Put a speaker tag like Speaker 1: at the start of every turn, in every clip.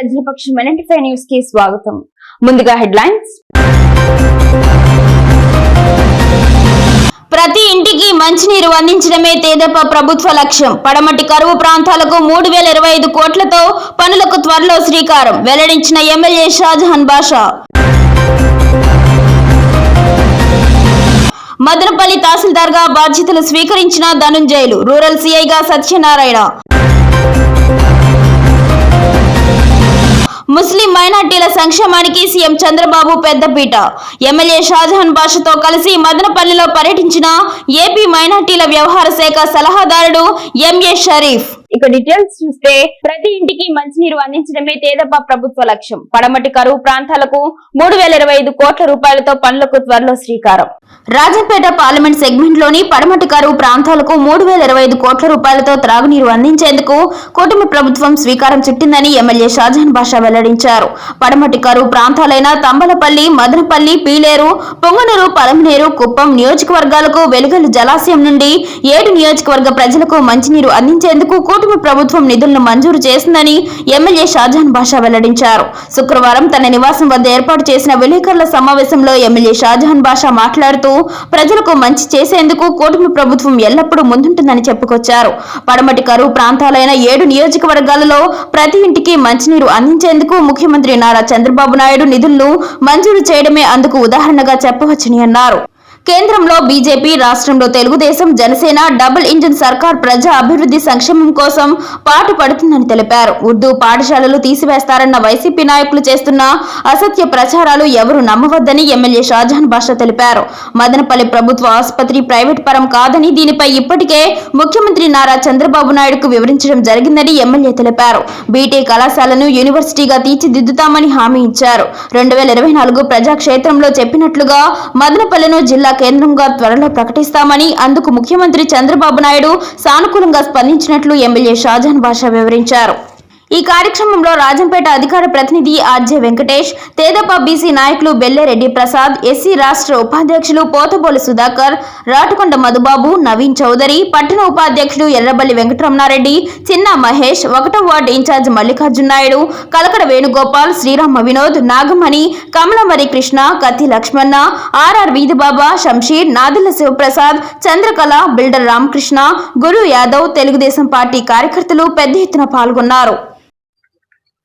Speaker 1: ప్రజలపక్షం న్యూస్కి స్వాగతం. ముందుగా హెడ్లైన్స్. ప్రతి ఇంటికి మంచినీరు అందించడమే తేదప ప్రభుత్వ లక్ష్యం. పడమటి కరువు ప్రాంతాలకు మూడు వేల ఇరవై ఐదు కోట్లతో పనులకు త్వరలో శ్రీకారం. వెల్లడించిన ఎమ్మెల్యే షాజహాన్ బాషా. మదనపల్లి తహసీల్దార్గా బాధ్యతలు స్వీకరించిన ధనుంజయులు. రూరల్ సీఐగా సత్యనారాయణ. ముస్లిం మైనార్టీల సంక్షేమానికి సీఎం చంద్రబాబు పెద్దపీట. ఎమ్మెల్యే షాజహాన్ బాషతో కలిసి మదనపల్లిలో పర్యటించిన ఏపీ మైనార్టీల వ్యవహార శాఖ సలహాదారుడు ఎంఏ షరీఫ్. ఇక డీటెయిల్స్ చూస్తే ప్రతి ఇంటికి మంచినీరు అందించడమే తేదప్ప ప్రభుత్వ లక్ష్యం. పడమటి కరువు ప్రాంతాలకు మూడు వేల ఇరవై ఐదు కోట్ల రూపాయలతో పనులకు త్వరలో శ్రీకారం. రాజంపేట పార్లమెంట్ సెగ్మెంట్లోని పడమటి కరువు ప్రాంతాలకు మూడు వేల ఇరవై ఐదు కోట్ల రూపాయలతో త్రాగునీరు అందించేందుకు కూటమి ప్రభుత్వం శ్రీకారం చుట్టిందని ఎమ్మెల్యే షాజహాన్ బాషా వెల్లడించారు. పడమటి కరువు ప్రాంతాలైన తంబలపల్లి మదనపల్లి పీలేరు పొంగనూరు పలమనేరు కుప్పం నియోజకవర్గాలకు వెలుగలు జలాశయం నుండి ఏడు నియోజకవర్గ ప్రజలకు మంచినీరు అందించేందుకు కూటమి ప్రభుత్వం నిధులను మంజూరు చేసిందని ఎమ్మెల్యే షాజహాన్ బాషా వెల్లడించారు. శుక్రవారం తన నివాసం వద్ద ఏర్పాటు చేసిన విలేకరుల సమావేశంలో ఎమ్మెల్యే షాజహాన్ బాషా మాట్లాడుతూ ప్రజలకు మంచి చేసేందుకు కూటమి ప్రభుత్వం ఎల్లప్పుడూ ముందుంటుందని చెప్పుకొచ్చారు. పడమటి కరువు ప్రాంతాలైన ఏడు నియోజకవర్గాలలో ప్రతి ఇంటికి మంచినీరు అందించేందుకు ముఖ్యమంత్రి నారా చంద్రబాబు నాయుడు నిధులను మంజూరు చేయడమే అందుకు ఉదాహరణగా చెప్పవచ్చని అన్నారు. కేంద్రంలో బీజేపీ రాష్ట్రంలో తెలుగుదేశం జనసేన డబుల్ ఇంజిన్ సర్కార్ ప్రజా అభివృద్ధి సంక్షేమం కోసం పాటు పడుతుందని తెలిపారు. ఉర్దూ పాఠశాలలు తీసివేస్తారన్న వైసీపీ నాయకులు చేస్తున్న అసత్య ప్రచారాలు ఎవరు నమ్మవద్దని ఎమ్మెల్యే షాజహాన్ బాషా తెలిపారు. మదనపల్లి ప్రభుత్వ ఆసుపత్రి ప్రైవేట్ పరం కాదని దీనిపై ఇప్పటికే ముఖ్యమంత్రి నారా చంద్రబాబు నాయుడుకు వివరించడం జరిగిందని ఎమ్మెల్యే తెలిపారు. బీటీ కళాశాలను యూనివర్సిటీగా తీర్చిదిద్దుతామని హామీ ఇచ్చారు. రెండు వేల ఇరవై నాలుగు ప్రజాక్షేత్రంలో చెప్పినట్లుగా మదనపల్లెను జిల్లా కేంద్రంగా త్వరలో ప్రకటిస్తామని అందుకు ముఖ్యమంత్రి చంద్రబాబు నాయుడు సానుకూలంగా స్పందించినట్లు ఎమ్మెల్యే షాజహాన్ బాషా వివరించారు. ఈ కార్యక్రమంలో రాజంపేట అధికార ప్రతినిధి ఆర్జే వెంకటేష్ తేదప బీసీ నాయకులు బెల్లెరెడ్డి ప్రసాద్ ఎస్సీ రాష్ట్ర ఉపాధ్యక్షులు పోతబోలు సుధాకర్ రాటుకొండ మధుబాబు నవీన్ చౌదరి పట్టణ ఉపాధ్యక్షుడు ఎర్రబల్లి వెంకటరమణారెడ్డి చిన్న మహేష్ ఒకటో ward incharge Mallikarjuna Naidu Kalakada Venugopal Srirama Vinod Nagamani Kamalamari Krishna Katti Lakshmana RR Veedhibaba Shamsheer Nadila Sivaprasad Chandrakala builder Ramakrishna Guru Yadav Telugudesam party కార్యకర్తలు పెద్ద ఎత్తున పాల్గొన్నారు.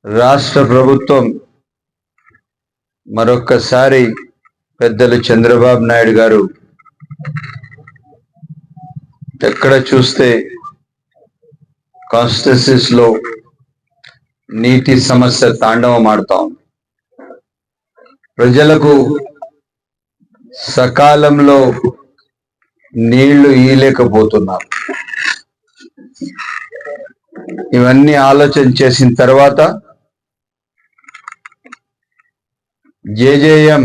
Speaker 2: రాష్ట్ర ప్రభుత్వం మరొక్కసారి పెద్దలు చంద్రబాబు నాయుడు గారు ఎక్కడ చూస్తే కాన్స్టిట్యూన్సీస్లో నీటి సమస్య తాండవం ఆడుతాం ప్రజలకు సకాలంలో నీళ్ళు ఇయలేకపోతున్నారు ఇవన్నీ ఆలోచన చేసిన తర్వాత జేజేఎం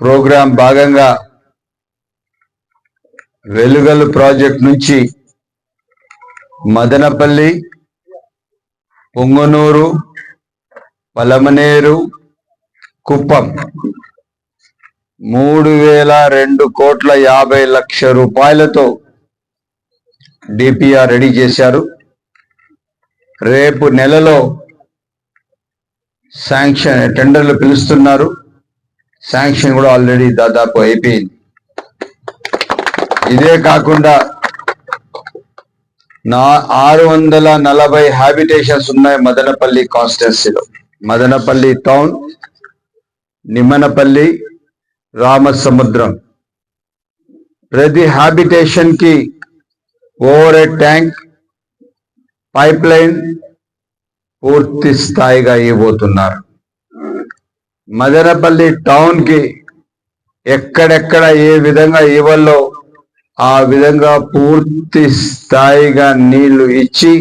Speaker 2: ప్రోగ్రాం భాగంగా వెలుగలు ప్రాజెక్ట్ నుంచి మదనపల్లి పొంగనూరు పలమనేరు కుప్పం. మూడు వేల రెండు కోట్ల యాభై లక్ష రూపాయలతో డిపిఆర్ రెడీ చేశారు. రేపు నెలలో శాంక్షన్ టెండర్లు పిలుస్తున్నారు. శాంక్షన్ కూడా ఆల్రెడీ దాదాపు అయిపోయింది. ఇదే కాకుండా నా ఆరు వందల నలభై హ్యాబిటేషన్స్ ఉన్నాయి మదనపల్లి కాన్స్టిట్యున్సీలో మదనపల్లి టౌన్ నిమ్మనపల్లి రామసముద్రం. ప్రతి హ్యాబిటేషన్కి overhead tank pipeline పూర్తి స్థాయిగా ఇవ్వబోతున్నారు. మదనపల్లి టౌన్కి ఎక్కడెక్కడ ఏ విధంగా ఇవ్వాలో ఆ విధంగా పూర్తి స్థాయిగా నీళ్ళు ఇచ్చి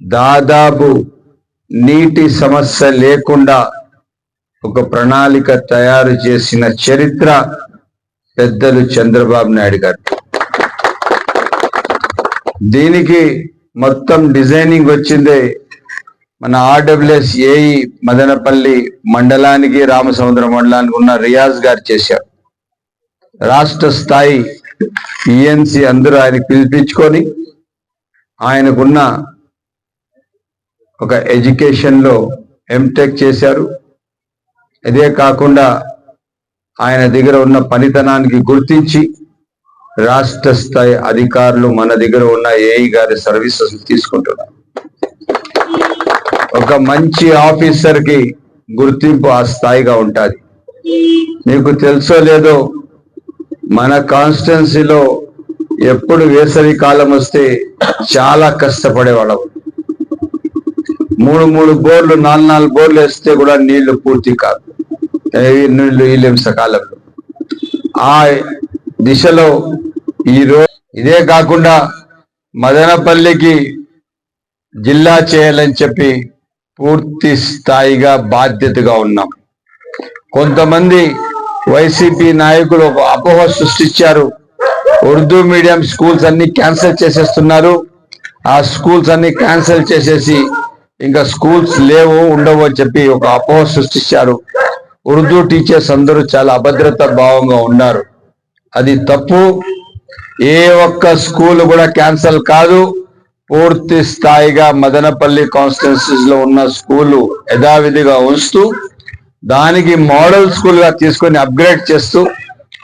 Speaker 2: దాదాపు నీటి సమస్య లేకుండా ఒక ప్రణాళిక తయారు చేసిన చరిత్ర పెద్దలు చంద్రబాబు నాయుడు గారు. దీనికి మొత్తం డిజైనింగ్ వచ్చిందే మన ఆర్డబ్ల్యూఎస్ ఏఈ మదనపల్లి మండలానికి రామసముద్రం మండలానికి ఉన్న రియాజ్ గారు చేశారు. రాష్ట్ర స్థాయి ఈఎన్సి అందరూ ఆయన పిలిపించుకొని ఆయనకున్న ఒక ఎడ్యుకేషన్లో ఎంటెక్ చేశారు. ఇదే కాకుండా ఆయన దగ్గర ఉన్న పనితనానికి గుర్తించి రాష్ట్ర స్థాయి అధికారులు మన దగ్గర ఉన్న ఏఈ గారి సర్వీసెస్ తీసుకుంటున్నారు. ఒక మంచి ఆఫీసర్కి గుర్తింపు ఆ స్థాయిగా ఉంటుంది. మీకు తెలుసో లేదో మన కాన్స్టిట్యున్సీలో ఎప్పుడు వేసవి కాలం వస్తే చాలా కష్టపడేవాళ్ళం మూడు మూడు బోర్లు నాలుగు నాలుగు బోర్లు వేస్తే కూడా నీళ్ళు పూర్తి కాదు. నీళ్ళు వీళ్ళేం సకాలంలో ఆ దిశలో ఈ రోజు ఇదే కాకుండా మదనపల్లికి జిల్లా చేయాలని చెప్పి పూర్తి స్థాయిగా బాధ్యతగా ఉన్నాం. కొంతమంది వైసీపీ నాయకులు ఒక అపోహ సృష్టించారు. ఉర్దూ మీడియం స్కూల్స్ అన్ని క్యాన్సిల్ చేసేస్తున్నారు. ఆ స్కూల్స్ అన్ని క్యాన్సిల్ చేసేసి ఇంకా స్కూల్స్ లేవు ఉండవు అని చెప్పి ఒక అపోహ సృష్టించారు. ఉర్దూ టీచర్స్ అందరూ చాలా అభద్రత భావంగా ఉన్నారు. అది తప్పు. ఏ ఒక్క స్కూల్ కూడా క్యాన్సిల్ కాదు. పూర్తి స్థాయిగా మదనపల్లి కాన్స్టిట్యున్సీస్లో ఉన్న స్కూలు యథావిధిగా ఉంచుతూ దానికి మోడల్ స్కూల్గా తీసుకొని అప్గ్రేడ్ చేస్తూ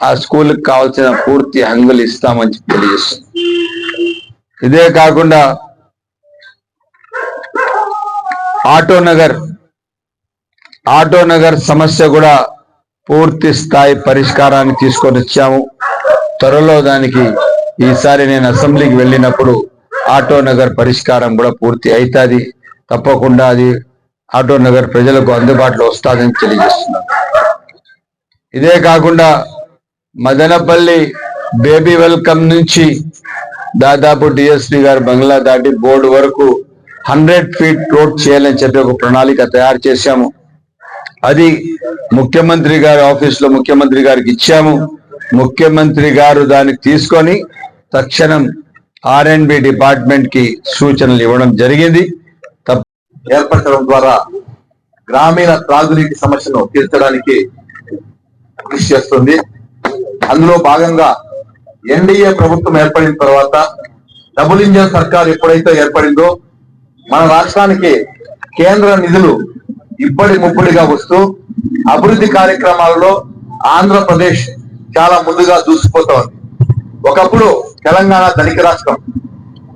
Speaker 2: ఆ స్కూల్కి కావాల్సిన పూర్తి హంగులు ఇస్తామని చెప్పి తెలియజేస్తుంది ఇదే కాకుండా ఆటో నగర్ ఆటో నగర్ సమస్య కూడా పూర్తి స్థాయి పరిష్కారాన్ని తీసుకొని వచ్చాము. త్వరలో దానికి ఈసారి నేను అసెంబ్లీకి వెళ్ళినప్పుడు ఆటో నగర్ పరిష్కారం కూడా పూర్తి అవుతుంది తప్పకుండా అది ఆటో నగర్ ప్రజలకు అందుబాటులో వస్తుందని తెలియజేస్తున్నాను. ఇదే కాకుండా మదనపల్లి బేబీ వెల్కమ్ నుంచి దాదాపు డిఎస్పి గారు బంగ్లా దాటి బోర్డు వరకు హండ్రెడ్ ఫీట్ రోడ్ చేయాలని చెప్పి ఒక ప్రణాళిక తయారు చేశాము. అది ముఖ్యమంత్రి గారి ఆఫీస్లో ముఖ్యమంత్రి గారికి ఇచ్చాము. ముఖ్యమంత్రి గారు దాన్ని తీసుకొని తక్షణం ఆర్ అండ్ బి డిపార్ట్మెంట్కి సూచనలు ఇవ్వడం జరిగింది.
Speaker 3: ఏర్పరచడం ద్వారా గ్రామీణ త్రాగునీటి సమస్యను తీర్చడానికి కృషి చేస్తుంది. అందులో భాగంగా ఎన్డీఏ ప్రభుత్వం ఏర్పడిన తర్వాత డబుల్ ఇంజన్ సర్కార్ ఎప్పుడైతే ఏర్పడిందో మన రాష్ట్రానికి కేంద్ర నిధులు ఇబ్బడి ముబ్బడిగా వస్తూ అభివృద్ధి కార్యక్రమాలలో ఆంధ్రప్రదేశ్ చాలా ముందుగా దూసుకుపోతోంది ఒకప్పుడు తెలంగాణ ధనిక రాష్ట్రం.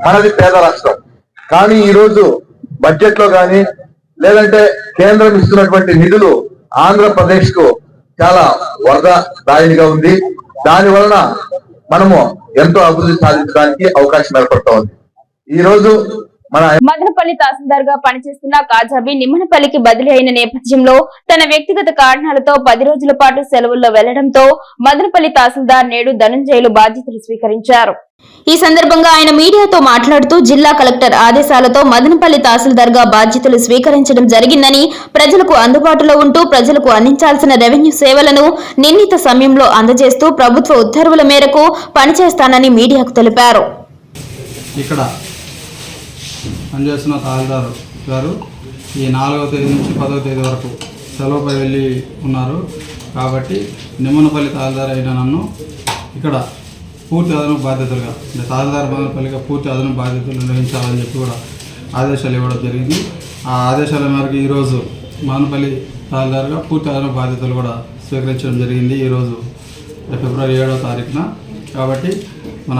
Speaker 3: మనది పేద రాష్ట్రం. కానీ ఈ రోజు బడ్జెట్లో కానీ లేదంటే కేంద్రం ఇస్తున్నటువంటి నిధులు ఆంధ్రప్రదేశ్కు చాలా వరద దాయినిగా ఉంది. దాని వలన మనము ఎంతో అభివృద్ధి సాధించడానికి అవకాశం ఏర్పడుతూ ఉంది ఈ రోజు
Speaker 1: మదనపల్లి తహసీల్దార్గా పనిచేస్తున్న కాజాబి నిమ్మనపల్లికి బదిలీ అయిన నేపథ్యంలో తన వ్యక్తిగత కారణాలతో పది రోజుల పాటు సెలవుల్లో వెళ్ళడంతో మదనపల్లి తహసీల్దార్ నేడు ధనంజయులు బాధ్యతలు స్వీకరించారు. ఈ సందర్భంగా ఆయన మీడియాతో మాట్లాడుతూ జిల్లా కలెక్టర్ ఆదేశాలతో మదనపల్లి తహసీల్దార్గా బాధ్యతలు స్వీకరించడం జరిగిందని ప్రజలకు అందుబాటులో ఉంటూ ప్రజలకు అందించాల్సిన రెవెన్యూ సేవలను నిర్ణీత సమయంలో అందజేస్తూ ప్రభుత్వ ఉత్తర్వుల మేరకు పనిచేస్తానని మీడియాకు తెలిపారు.
Speaker 4: ఇక్కడ పనిచేస్తున్న తహసీల్దార్ గారు ఈ నాలుగవ తేదీ నుంచి పదవ తేదీ వరకు సెలవుపై వెళ్ళి ఉన్నారు. కాబట్టి నిమ్మనపల్లి తహసీల్దార్ అయిన నన్ను ఇక్కడ పూర్తి అదనపు బాధ్యతలుగా అంటే తహసీల్దార్ మదనపల్లిగా పూర్తి అదనపు బాధ్యతలు నిర్వహించాలని చెప్పి కూడా ఆదేశాలు ఇవ్వడం జరిగింది. ఆ ఆదేశాల మేరకు ఈరోజు మదనపల్లి తహసీల్దార్గా పూర్తి అదనపు బాధ్యతలు కూడా స్వీకరించడం జరిగింది. ఈరోజు ఫిబ్రవరి ఏడవ తారీఖున. కాబట్టి మన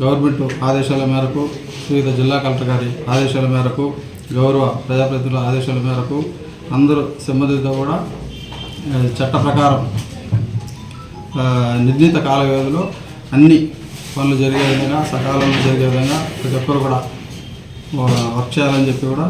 Speaker 4: గవర్నమెంట్ ఆదేశాల మేరకు వివిధ జిల్లా కలెక్టర్ గారి ఆదేశాల మేరకు గౌరవ ప్రజాప్రతినిధుల ఆదేశాల మేరకు అందరూ సంబంధిత కూడా చట్ట ప్రకారం నిర్ణీత కాల వ్యవధిలో అన్ని పనులు జరిగే విధంగా సకాలంలో జరిగే విధంగా ప్రతి ఒక్కరు కూడా వర్క్ చేయాలని చెప్పి కూడా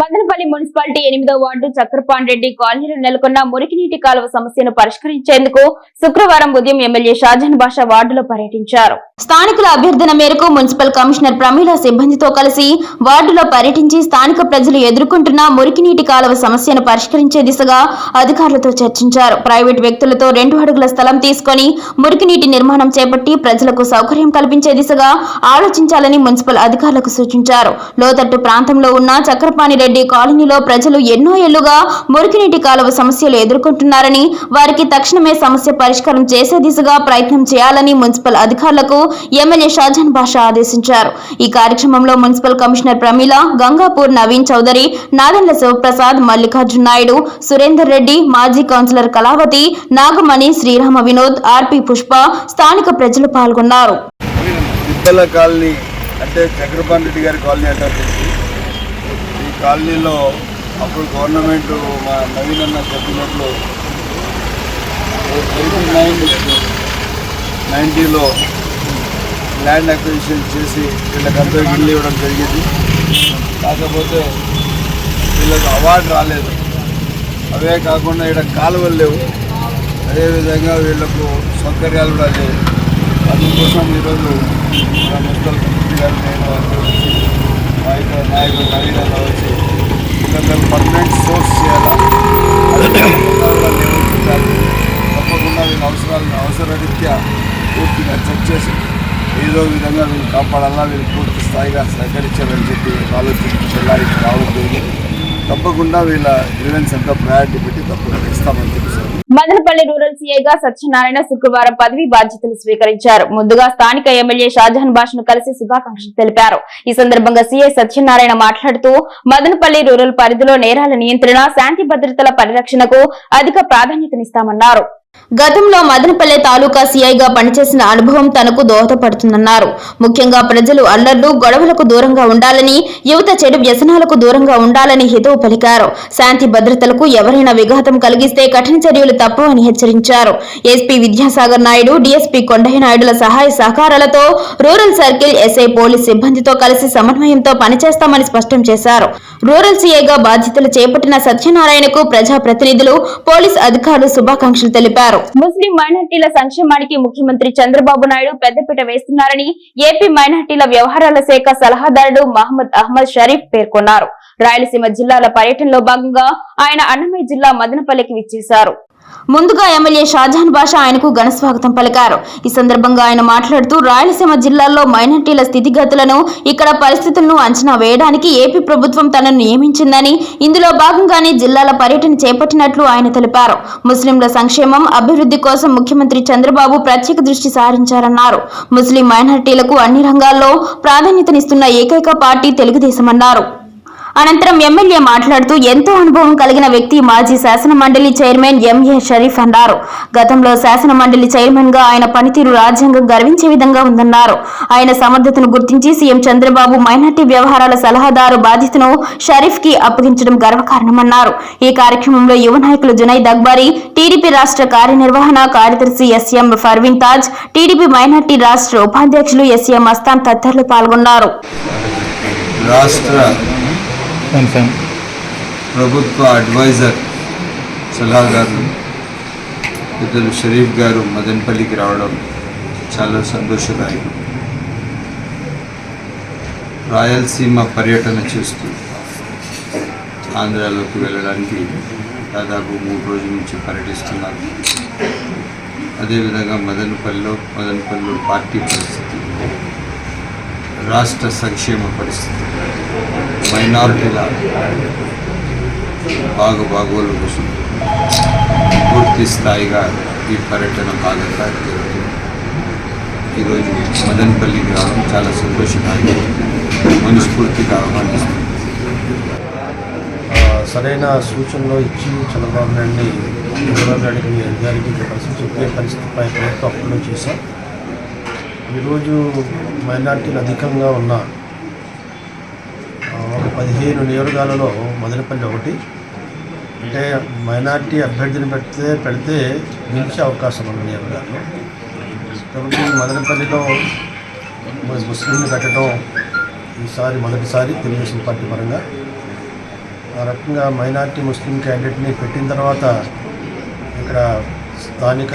Speaker 1: మదనపల్లి మున్సిపాలిటీ ఎనిమిదో వార్డు చక్రపాణి కాలనీలో నెలకొన్న మురికినీటి కాలువ సమస్యను పరిష్కరించేందుకు శుక్రవారం ఉదయం ఎమ్మెల్యే షాజాన్ బాషా వార్డులో పర్యటించారు. స్థానికుల అభ్యర్థన మేరకు మున్సిపల్ కమిషనర్ ప్రమీల సిబ్బందితో కలిసి వార్డులో పర్యటించి స్థానిక ప్రజలు ఎదుర్కొంటున్న మురికినీటి కాలువ సమస్యను పరిష్కరించే దిశగా అధికారులతో చర్చించారు. ప్రైవేట్ వ్యక్తులతో రెండు అడుగుల స్థలం తీసుకొని మురికినీటి నిర్మాణం చేపట్టి ప్రజలకు సౌకర్యం కల్పించే దిశగా ఆలోచించాలని మున్సిపల్ అధికారులకు సూచించారు. లోతట్టు ప్రాంత ప్రాంతంలో ఉన్న చక్రపాణి రెడ్డి కాలనీలో ప్రజలు ఎన్నో ఏళ్ళుగా మురికినీటి కాలువ సమస్యలు ఎదుర్కొంటున్నారని వారికి తక్షణమే సమస్య పరిష్కారం చేసే దిశగా ప్రయత్నం చేయాలని మున్సిపల్ అధికారులకు ఎమ్మెల్యే షాజాన్ బాషా ఆదేశించారు. ఈ కార్యక్రమంలో మున్సిపల్ కమిషనర్ ప్రమీల గంగాపూర్ నవీన్ చౌదరి నాదెండ్ల శివప్రసాద్ మల్లికార్జున్ నాయుడు సురేందర్ రెడ్డి మాజీ కౌన్సిలర్ కళావతి నాగమణి శ్రీరామ వినోద్ ఆర్పి పుష్ప స్థానిక ప్రజలు పాల్గొన్నారు.
Speaker 5: కాలనీ అంటే చక్రపాణి రెడ్డి గారి కాలనీ అంటారు. కాలనీలో అప్పుడు గవర్నమెంట్ మా నవీన్ అన్న చెప్పినట్లు ఎయిటీ నైన్ నైంటీలో ల్యాండ్ అక్విజిషన్ చేసి వీళ్ళకందరికి ఇల్లు ఇవ్వడం జరిగింది. కాకపోతే వీళ్ళకి అవార్డు రాలేదు. అవే కాకుండా ఇక్కడ కాలువలు లేవు. అదేవిధంగా వీళ్ళకు సౌకర్యాలు కూడా లేవు. అందుకోసం ఈరోజు మున్సిపల్ కమిటీ గారు నేను అందరూ నాయకులు నవీన్ వచ్చి వీళ్ళందరూ పర్మనెంట్ సోర్స్ చేయాలా? తప్పకుండా వీళ్ళ అవసరాలను అవసరరీత్యా పూర్తిగా చెక్ చేసి ఏదో విధంగా వీళ్ళు కాపాడాలా? వీళ్ళు పూర్తి స్థాయిగా సహకరించాలని చెప్పి ఆలోచించి వెళ్ళాలి రావడం జరిగింది. తప్పకుండా వీళ్ళ గ్రీవెన్స్ అంతా ప్రయారిటీ పెట్టి తప్పకుండా ఇస్తామని చెప్పి
Speaker 1: మదనపల్లి రూరల్ సీఐగా సత్యనారాయణ శుక్రవారం పదవి బాధ్యతలు స్వీకరించారు. ముందుగా స్థానిక ఎమ్మెల్యే షాజహాన్ బాష్ను కలిసి శుభాకాంక్షలు తెలిపారు. ఈ సందర్భంగా సీఐ సత్యనారాయణ మాట్లాడుతూ మదనపల్లి రూరల్ పరిధిలో నేరాల నియంత్రణ శాంతి భద్రతల పరిరక్షణకు అధిక ప్రాధాన్యతనిస్తామన్నారు. గతంలో మదనపల్లె తాలూకా సీఐగా పనిచేసిన అనుభవం తనకు దోహదపడుతుందన్నారు. ముఖ్యంగా ప్రజలు అల్లర్లు గొడవలకు దూరంగా ఉండాలని యువత చెడు వ్యసనాలకు దూరంగా ఉండాలని హితవు పలికారు. శాంతి భద్రతలకు ఎవరైనా విఘాతం కలిగిస్తే కఠిన చర్యలు తప్పవని హెచ్చరించారు. ఎస్పీ విద్యాసాగర్ నాయుడు డీఎస్పీ కొండయ్య నాయుడుల సహాయ సహకారాలతో రూరల్ సర్కిల్ ఎస్ఐ పోలీస్ సిబ్బందితో కలిసి సమన్వయంతో పనిచేస్తామని స్పష్టం చేశారు. రూరల్ సీఐగా బాధ్యతలు చేపట్టిన సత్యనారాయణకు ప్రజాప్రతినిధులు పోలీస్ అధికారులు శుభాకాంక్షలు తెలిపారు. ముస్లిం మైనార్టీల సంక్షేమానికి ముఖ్యమంత్రి చంద్రబాబు నాయుడు పెద్దపీట వేస్తున్నారని ఏపీ మైనార్టీల వ్యవహారాల శాఖ సలహాదారుడు మహమ్మద్ అహ్మద్ షరీఫ్ పేర్కొన్నారు. రాయలసీమ జిల్లాల పర్యటనలో భాగంగా ఆయన అన్నమయ్య జిల్లా మదనపల్లికి విచ్చేశారు. ముందుగా ఎమ్మెల్యే షాజహాన్ బాషా ఆయనకు ఘన స్వాగతం పలికారు. ఈ సందర్భంగా ఆయన మాట్లాడుతూ రాయలసీమ జిల్లాల్లో మైనార్టీల స్థితిగతులను ఇక్కడ పరిస్థితులను అంచనా వేయడానికి ఏపీ ప్రభుత్వం తనను నియమించిందని ఇందులో భాగంగానే జిల్లాల పర్యటన చేపట్టినట్లు ఆయన తెలిపారు. ముస్లింల సంక్షేమం అభివృద్ధి కోసం ముఖ్యమంత్రి చంద్రబాబు ప్రత్యేక దృష్టి సారించారన్నారు. ముస్లిం మైనార్టీలకు అన్ని రంగాల్లో ప్రాధాన్యతనిస్తున్న ఏకైక పార్టీ తెలుగుదేశమన్నారు. అనంతరం ఎమ్మెల్యే మాట్లాడుతూ ఎంతో అనుభవం కలిగిన వ్యక్తి మాజీ శాసన మండలి చైర్మన్ ఎంఏ షరీఫ్ అన్నారు. గతంలో శాసన మండలి చైర్మన్గా ఆయన పనితీరు రాజ్యాంగం గర్వించే విధంగా ఉందన్నారు. ఆయన సమర్థతను గుర్తించి సీఎం చంద్రబాబు మైనార్టీ వ్యవహారాల సలహాదారు బాధ్యతను షరీఫ్కి అప్పగించడం గర్వకారణమన్నారు. ఈ కార్యక్రమంలో యువ నాయకులు జునైద్ అక్బరీ టీడీపీ రాష్ట్ర కార్యనిర్వహణ కార్యదర్శి SM Parveen Taj TDP minority రాష్ట్ర ఉపాధ్యక్షులు ఎస్ఎం అస్తాన్ తదితరులు పాల్గొన్నారు.
Speaker 5: రాష్ట్ర ప్రభుత్వ అడ్వైజర్ సలహాదారులు పెద్దలు షరీఫ్ గారు మదన్పల్లికి రావడం చాలా సంతోషదాయకం. రాయలసీమ పర్యటన చేస్తూ ఆంధ్రాలోకి వెళ్ళడానికి దాదాపు మూడు రోజుల నుంచి పర్యటిస్తున్నారు. అదేవిధంగా మదనపల్లిలో మదనపల్లిలో పార్టీ పరిస్థితి రాష్ట్ర సంక్షేమ పరిస్థితి. మైనారిటీల బాగు బాగోలు కోసం పూర్తి స్థాయిగా ఈ పర్యటన భాగంగా జరుగుతుంది. ఈరోజు మదనపల్లికి రావడం చాలా సంతోషకరంగా మనస్ఫూర్తిగా ఆహ్వానిస్తుంది
Speaker 6: సరైన సూచనలు ఇచ్చి చంద్రబాబు నాయుడిని చంద్రబాబు నాయుడికి గారికి చెప్పాల్సి చెప్పే పరిస్థితిపై ప్రభుత్వం అప్పుడు చేశాం. ఈరోజు మైనార్టీలు అధికంగా ఉన్న ఒక పదిహేను నియోజకాలలో మొదలపల్లి ఒకటి. అంటే మైనార్టీ అభ్యర్థిని పెడితే పెడితే గెలిచే అవకాశం ఉన్న నియోజకాలు కాబట్టి మదనపల్లిలో ముస్లింలు పెట్టడం ఈసారి మొదటిసారి తెలుగుదేశం పార్టీ పరంగా. ఆ రకంగా మైనార్టీ ముస్లిం క్యాండిడేట్ని పెట్టిన తర్వాత ఇక్కడ స్థానిక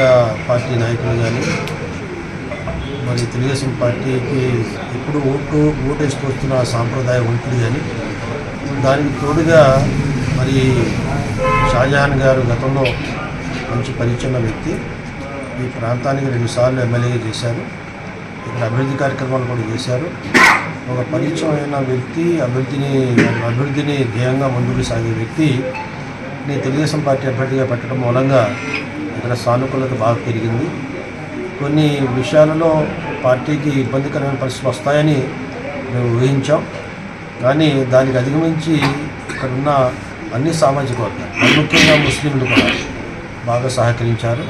Speaker 6: పార్టీ నాయకులు కానీ మరి తెలుగుదేశం పార్టీకి ఎప్పుడు ఓటు ఓటేస్తూ వస్తున్న సాంప్రదాయం ఉంటుంది అని దానికి తోడుగా మరి షాజహాన్ గారు గతంలో మంచి పరిచయం ఉన్న వ్యక్తి. ఈ ప్రాంతానికి రెండుసార్లు ఎమ్మెల్యేగా చేశారు. ఇక్కడ అభివృద్ధి కార్యక్రమాలు కూడా చేశారు. ఒక పరిచయమైన వ్యక్తి అభివృద్ధిని అభివృద్ధిని ధ్యేయంగా ముందుకు సాగే వ్యక్తి నేను తెలుగుదేశం పార్టీ అభ్యర్థిగా పెట్టడం మూలంగా ఇక్కడ సానుకూలత బాగా పెరిగింది. కొన్ని విషయాలలో పార్టీకి ఇబ్బందికరమైన పరిస్థితులు వస్తాయని మేము ఊహించాం. కానీ దానికి అధిగమించి ఇక్కడ ఉన్న అన్ని సామాజిక వర్గాలు ముఖ్యంగా ముస్లింలు కూడా బాగా సహకరించారు.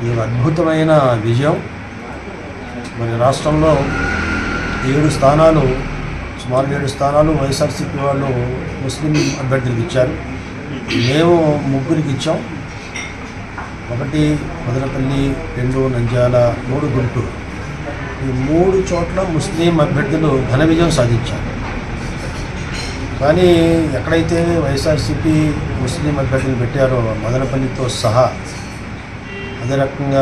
Speaker 6: ఇది ఒక అద్భుతమైన విజయం. మరి రాష్ట్రంలో ఏడు స్థానాలు సుమారు ఏడు స్థానాలు వైఎస్ఆర్సీపీ వాళ్ళు ముస్లిం అభ్యర్థులకు ఇచ్చారు. మేము ముగ్గురికి ఇచ్చాం. ఒకటి మదనపల్లి రెండు నంద్యాల మూడు గుంటూరు. ఈ మూడు చోట్ల ముస్లిం అభ్యర్థులు ఘన విజయం సాధించారు. కానీ ఎక్కడైతే వైఎస్ఆర్సీపీ ముస్లిం అభ్యర్థులు పెట్టారో మదనపల్లితో సహా అదే రకంగా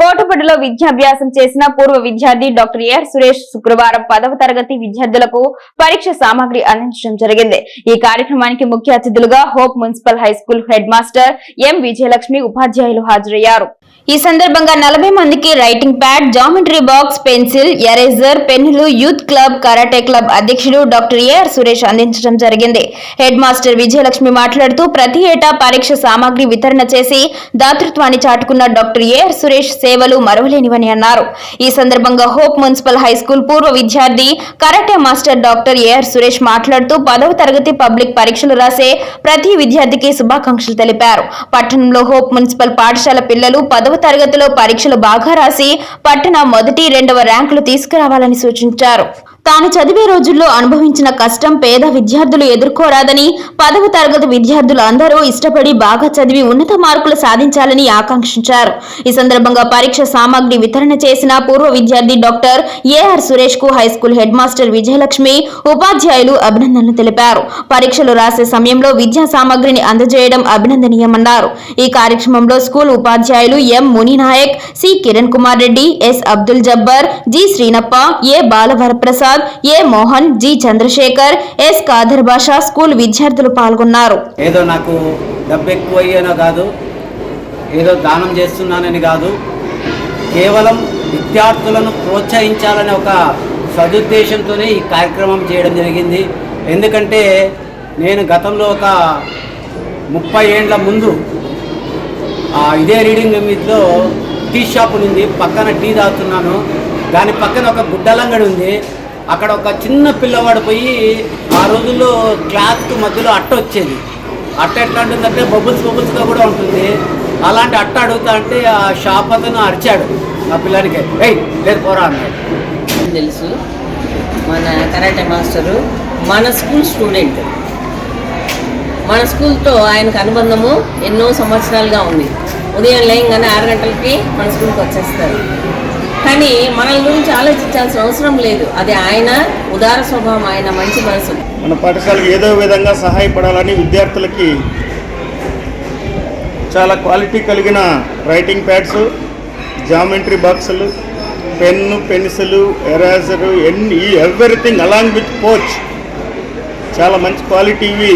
Speaker 1: కోటపల్లిలో విద్యాభ్యాసం చేసిన పూర్వ విద్యార్థి డాక్టర్ ఏఆర్ సురేష్ శుక్రవారం పదవ తరగతి విద్యార్థులకు పరీక్ష సామాగ్రి అందించడం జరిగింది. ఈ కార్యక్రమానికి ముఖ్య అతిథులుగా hope municipal high school head master M Vijayalakshmi ఉపాధ్యాయులు హాజరయ్యారు. ఈ సందర్భంగా నలభై మందికి writing pad geometry box pencil eraser పెన్నులు యూత్ క్లబ్ కరాటే క్లబ్ అధ్యక్షుడు డాక్టర్ ఏఆర్ సురేష్ అందించడం జరిగింది. హెడ్ మాస్టర్ విజయలక్ష్మి మాట్లాడుతూ ప్రతి ఏటా పరీక్ష సామాగ్రి వితరణ చేసి దాతృత్వాన్ని చాటుకున్న డాక్టర్ ఏఆర్ సురేష్ సేవలు మరవలేనివని అన్నారు. ఈ సందర్భంగా హోప్ మున్సిపల్ హై స్కూల్ పూర్వ విద్యార్థి karate master doctor AR Suresh మాట్లాడుతూ పదవ తరగతి పబ్లిక్ పరీక్షలు రాసే ప్రతి విద్యార్థికి శుభాకాంక్షలు తెలిపారు. పట్టణంలో హోప్ మున్సిపల్ పాఠశాల పిల్లలు పదవ తరగతిలో పరీక్షలు బాగా రాసి పట్టణ మొదటి రెండవ ర్యాంకులు తీసుకురావాలని సూచించారు. తాను చదివే రోజుల్లో అనుభవించిన కష్టం పేద విద్యార్థులు ఎదుర్కోరాదని పదవ తరగతి విద్యార్థులు అందరూ ఇష్టపడి బాగా చదివి ఉన్నత మార్కులు సాధించాలని ఆకాంక్షించారు. ఈ సందర్భంగా పరీక్ష సామాగ్రి వితరణ చేసిన పూర్వ విద్యార్థి doctor AR సురేష్కు high school head master Vijayalakshmi ఉపాధ్యాయులు అభినందనలు తెలిపారు. పరీక్షలు రాసే సమయంలో విద్యా సామాగ్రిని అందజేయడం అభినందనీయమన్నారు. ఈ కార్యక్రమంలో స్కూల్ ఉపాధ్యాయులు M Muninayak C Kiran Kumar Reddy S Abdul Jabbar G Srinappa A Balavaraprasad A Mohan G Chandrasekhar S Khader Basha school విద్యార్థులు పాల్గొన్నారు.
Speaker 7: ఏదో నాకు డబ్బు ఎక్కువ కాదు ఏదో దానం చేస్తున్నానని కాదు కేవలం విద్యార్థులను ప్రోత్సహించాలనే ఒక సదుద్దేశంతోనే ఈ కార్యక్రమం చేయడం జరిగింది. ఎందుకంటే నేను గతంలో ఒక ముప్పై ఏండ్ల ముందు ఆ, ఇదే రీడింగ్ నిమిత్లో టీ షాప్ ఉంది పక్కన టీ తాగుతున్నాను దాని పక్కన ఒక గుడ్డలంగడి ఉంది. అక్కడ ఒక చిన్న పిల్లవాడు పోయి ఆ రోజుల్లో క్లాత్ మధ్యలో అట్ట వచ్చేది. అట్ట ఎట్లా ఉంటుందంటే బబుల్స్ బబుల్స్గా కూడా ఉంటుంది. అలాంటి అట్ట అడుగుతా అంటే ఆ షాప్ అతను అరిచాడు. ఆ పిల్లడికి ఏయ్ లేదు పోరా అన్నాడు.
Speaker 8: తెలుసు? మన కరాటే మాస్టరు మన స్కూల్ స్టూడెంట్. మన స్కూల్తో ఆయనకు అనుబంధము ఎన్నో సంవత్సరాలుగా ఉంది. ఉదయం లేయంగానే ఆరు గంటలకి మన స్కూల్కి వచ్చేస్తారు. కానీ మనల్ గురించి ఆలోచించాల్సిన అవసరం లేదు. అది ఆయన ఉదార స్వభావం ఆయన మంచి మనసు.
Speaker 9: మన పాఠశాలకు ఏదో విధంగా సహాయపడాలని విద్యార్థులకి చాలా క్వాలిటీ కలిగిన రైటింగ్ ప్యాడ్స్ జామెట్రీ బాక్సులు పెన్ను పెన్సిల్ ఎరేజరు ఎన్ని ఎవ్రీథింగ్ అలాంగ్ విత్ కోచ్. చాలా మంచి క్వాలిటీవి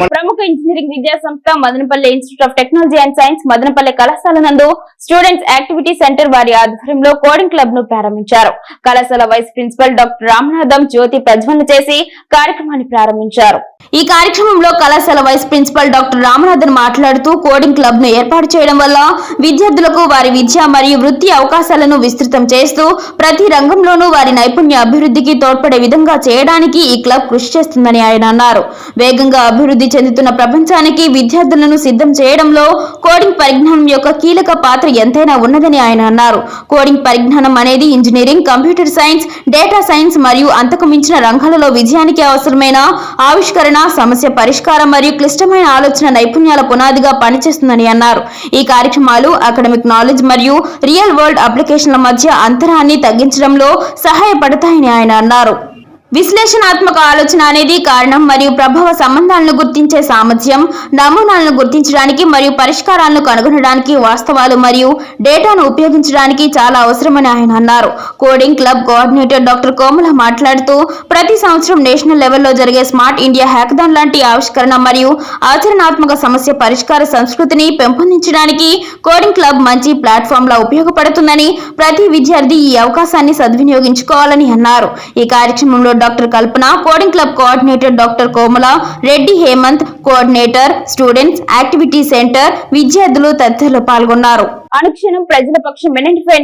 Speaker 9: మన
Speaker 1: ప్రముఖ ఇంజనీరింగ్ విద్యా సంస్థ Madanapalli institute of technology and science Madanapalli కళాశాల నందు స్టూడెంట్స్ యాక్టివిటీ సెంటర్ వారి ఆధ్వర్యంలో కోడింగ్ క్లబ్ను ప్రారంభించారు. కళాశాల వైస్ ప్రిన్సిపల్ డాక్టర్ రామనాథం జ్యోతి ప్రజ్వలన చేసి కార్యక్రమాన్ని ప్రారంభించారు. ఈ కార్యక్రమంలో కళాశాల వైస్ ప్రిన్సిపల్ డాక్టర్ రామనాథన్ మాట్లాడుతూ కోడింగ్ క్లబ్ను ఏర్పాటు చేయడం వల్ల విద్యార్థులకు వారి విద్య మరియు వృత్తి అవకాశాలను విస్తృతం చేస్తూ ప్రతి రంగంలోనూ వారి నైపుణ్య అభివృద్ధికి తోడ్పడే విధంగా చేయడానికి ఈ క్లబ్ కృషి చేస్తుందని ఆయన అన్నారు. వేగంగా అభివృద్ధి చెందుతున్న ప్రపంచానికి విద్యార్థులను సిద్ధం చేయడంలో కోడింగ్ పరిజ్ఞానం యొక్క కీలక పాత్ర ఎంతైనా ఉన్నదని ఆయన అన్నారు. కోడింగ్ పరిజ్ఞానం అనేది engineering computer science data science మరియు అంతకు మించిన రంగాలలో విజయానికి అవసరమైన ఆవిష్కరణ సమస్య పరిష్కారం మరియు క్లిష్టమైన ఆలోచన నైపుణ్యాల పునాదిగా పనిచేస్తుందని అన్నారు. ఈ కార్యక్రమాలు అకాడమిక్ నాలెడ్జ్ మరియు రియల్ వరల్డ్ అప్లికేషన్ల మధ్య అంతరాన్ని తగ్గించడంలో సహాయపడతాయని ఆయన అన్నారు. విశ్లేషణాత్మక ఆలోచన అనేది కారణం మరియు ప్రభావ సంబంధాలను గుర్తించే సామర్థ్యం నమూనాలను గుర్తించడానికి మరియు పరిష్కారాలను కనుగొనడానికి వాస్తవాలు మరియు డేటాను ఉపయోగించడానికి చాలా అవసరమని ఆయన అన్నారు. Coding club coordinator doctor Komala మాట్లాడుతూ ప్రతి సంవత్సరం నేషనల్ లెవెల్లో జరిగే స్మార్ట్ ఇండియా హ్యాకథాన్ లాంటి ఆవిష్కరణ మరియు ఆచరణాత్మక సమస్య పరిష్కార సంస్కృతిని పెంపొందించడానికి కోడింగ్ క్లబ్ మంచి ప్లాట్ఫామ్ లా ఉపయోగపడుతుందని ప్రతి విద్యార్థి ఈ అవకాశాన్ని సద్వినియోగించుకోవాలని అన్నారు. ఈ కార్యక్రమంలో doctor Kalpana coding club coordinator doctor Komala Reddy Hemanth coordinator students activity centre విద్యార్థులు తదితరులు పాల్గొన్నారు. అనుక్షణం ప్రజల పక్షం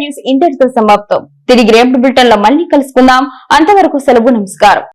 Speaker 1: న్యూస్ ఇంతటితో సమాప్తం. తిరిగి రేపు బ్రిటన్లో మళ్ళీ కలుసుకుందాం. అంతవరకు సెలవు నమస్కారం.